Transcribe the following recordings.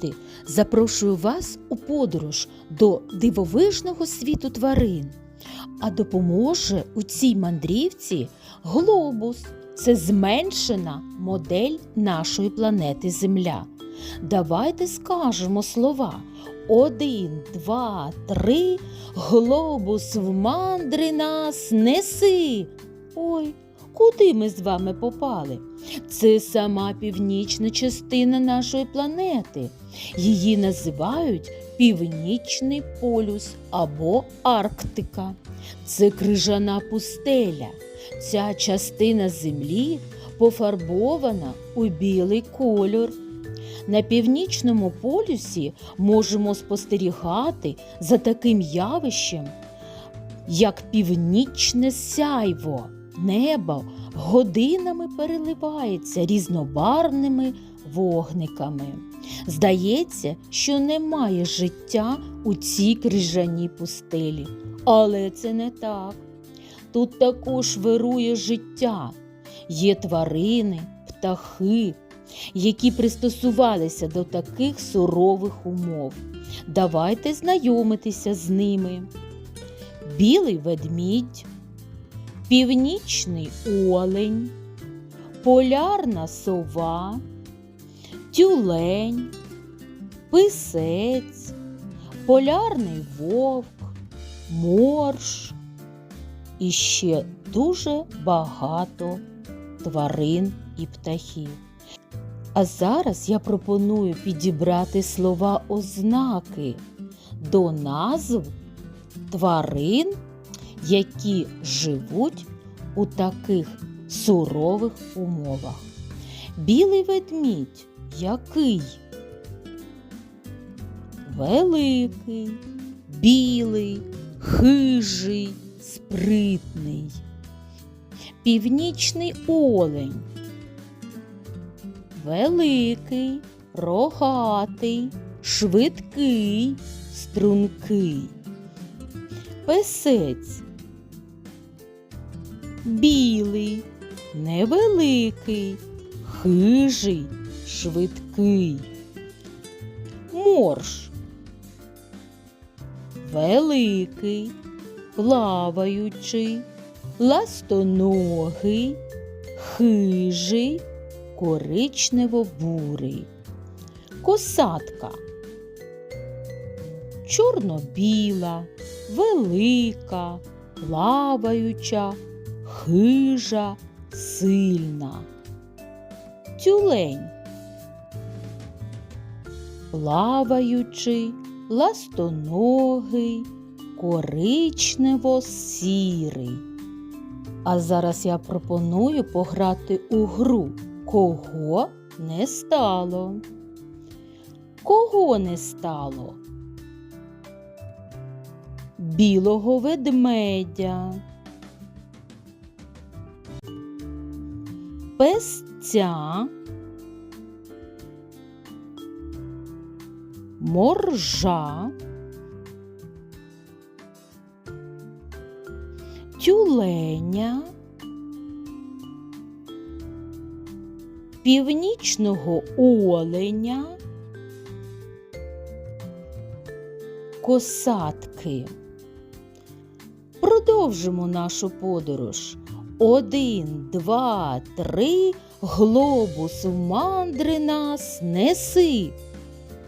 Діти, запрошую вас у подорож до дивовижного світу тварин. А допоможе у цій мандрівці глобус. Це зменшена модель нашої планети Земля. Давайте скажемо слова. Один, два, три. Глобус в мандри нас неси. Ой, куди ми з вами попали? Це сама північна частина нашої планети. Її називають Північний полюс або Арктика. Це крижана пустеля. Ця частина землі пофарбована у білий кольор. На північному полюсі можемо спостерігати за таким явищем, як північне сяйво. Небо годинами переливається різнобарвними вогниками. Здається, що немає життя у цій крижаній пустелі. Але це не так. Тут також вирує життя. Є тварини, птахи, які пристосувалися до таких сурових умов. Давайте знайомитися з ними. Білий ведмідь, північний олень, полярна сова, тюлень, писець, полярний вовк, морж і ще дуже багато тварин і птахів. А зараз я пропоную підібрати слова ознаки до назв тварин, які живуть у таких сурових умовах. Білий ведмідь який? Великий, білий, хижий, спритний. Північний олень. Великий, рогатий, швидкий, стрункий. Песець. Білий, невеликий, хижий, швидкий. Морж. Великий, плаваючий, ластоногий, хижий, коричнево-бурий. Косатка. Чорно-біла, велика, плаваюча, хижа, сильна. Тюлень. Плаваючий, ластоногий, коричнево-сірий. А зараз я пропоную пограти у гру Кого не стало? Кого не стало? Білого ведмедя. Песця. Моржа. Тюленя. Північного оленя. Косатки. Продовжимо нашу подорож. Один, два, три, глобус в мандри нас неси.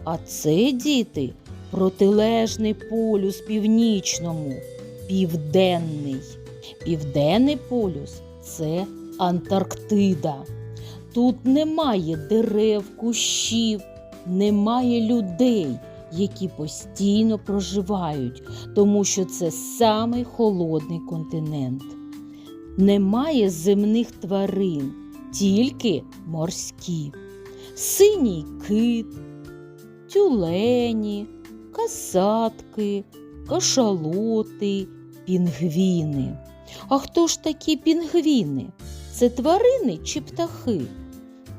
А це, діти, протилежний полюс північному, південний. Південний полюс це Антарктида. Тут немає дерев, кущів, немає людей, які постійно проживають, тому що це самий холодний континент. Немає земних тварин, тільки морські. Синій кит, тюлені, касатки, кашалоти, пінгвіни. А хто ж такі пінгвіни? Це тварини чи птахи?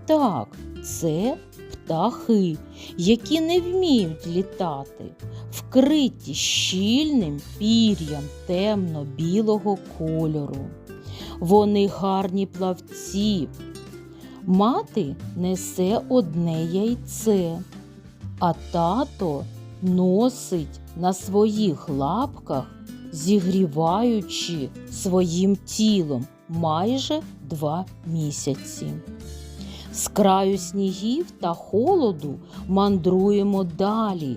Так, це птахи, які не вміють літати, вкриті щільним пір'ям темно-білого кольору. Вони гарні плавці. Мати несе одне яйце. а тато носить на своїх лапках, зігріваючи своїм тілом майже два місяці. З краю снігів та холоду мандруємо далі.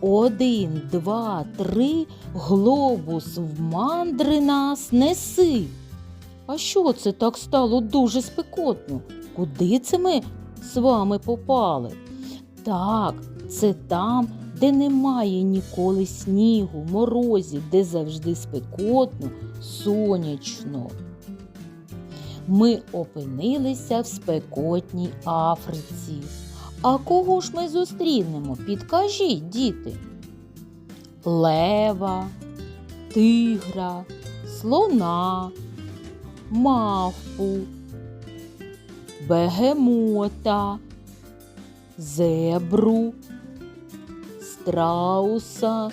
Один, два, три, глобус в мандри нас неси. А що це так стало дуже спекотно? Куди це ми з вами попали? Так, це там, де немає ніколи снігу, морозів, де завжди спекотно, сонячно. Ми опинилися в спекотній Африці. А кого ж ми зустрінемо? Підкажіть, діти. Лева, тигра, слона, мавпу, бегемота, зебру, страуса,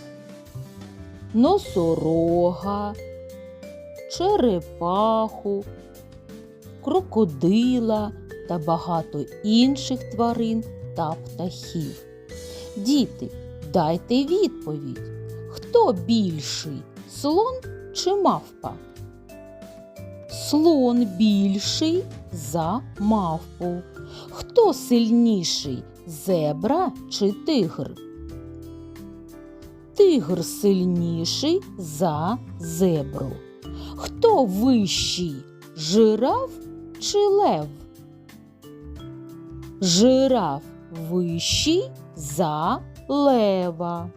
носорога, черепаху, крокодила та багато інших тварин та птахів. Діти, дайте відповідь, хто більший слон чи мавпа? Слон більший за мавпу. Хто сильніший зебра чи тигр? Тигр сильніший за зебру. Хто вищий жираф чи лев? Жираф вищий за лева.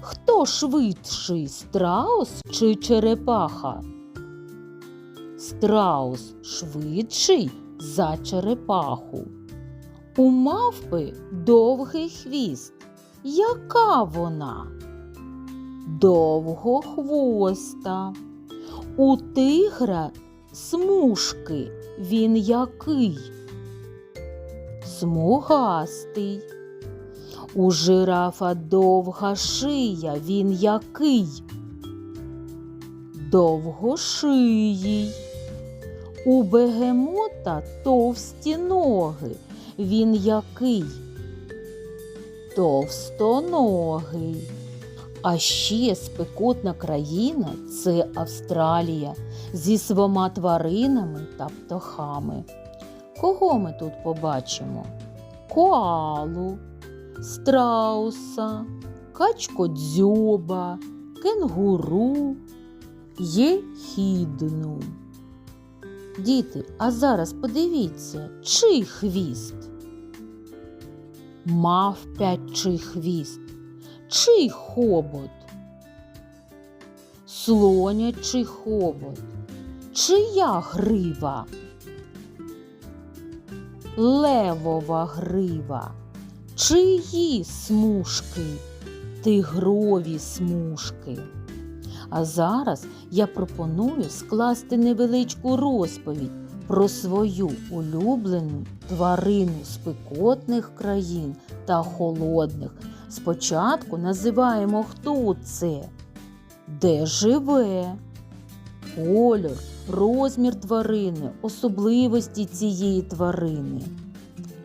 Хто швидший страус чи черепаха? Страус швидший за черепаху. У мавпи довгий хвіст. Яка вона? Довгохвоста. У тигра смужки. Він який? Смугастий. У жирафа довга шия. Він який? Довгошиїй. У бегемота товсті ноги. Він який? Товстоногий. А ще спекотна країна це Австралія зі свома тваринами та птахами. Кого ми тут побачимо? Коалу, страуса, качкодзьоба, кенгуру, єхідну. Діти, а зараз подивіться, чий хвіст? Мавпячий хвіст, чий хобот? Слонячий хобот, чия грива? Левова грива, чиї смужки, тигрові смужки. А зараз я пропоную скласти невеличку розповідь про свою улюблену тварину спекотних країн та холодних. Спочатку називаємо, хто це, де живе, кольор, розмір тварини, особливості цієї тварини,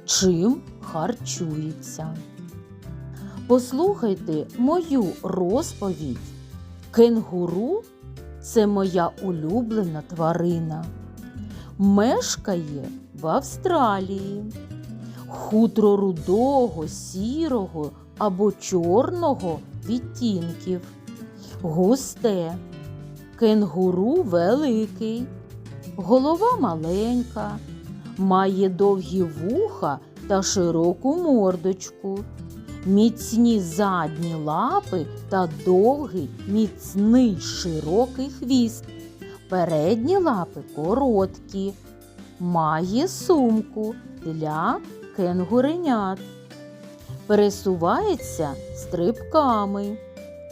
чим харчується. Послухайте мою розповідь. Кенгуру це моя улюблена тварина. Мешкає в Австралії. Хутро рудого, сірого або чорного відтінків. Густе. Кенгуру великий. Голова маленька. Має довгі вуха та широку мордочку міцні задні лапи та довгий, міцний широкий хвіст. Передні лапи короткі, має сумку для кенгуренят. Пересувається стрибками,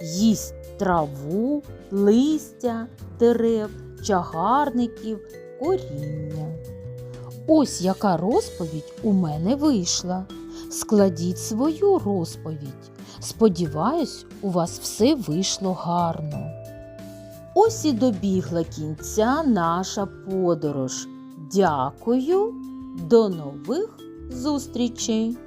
їсть траву, листя, дерев, чагарників, коріння. Ось яка розповідь у мене вийшла. Складіть свою розповідь. Сподіваюсь, у вас все вийшло гарно. Ось і добігла кінця наша подорож. Дякую, до нових зустрічей!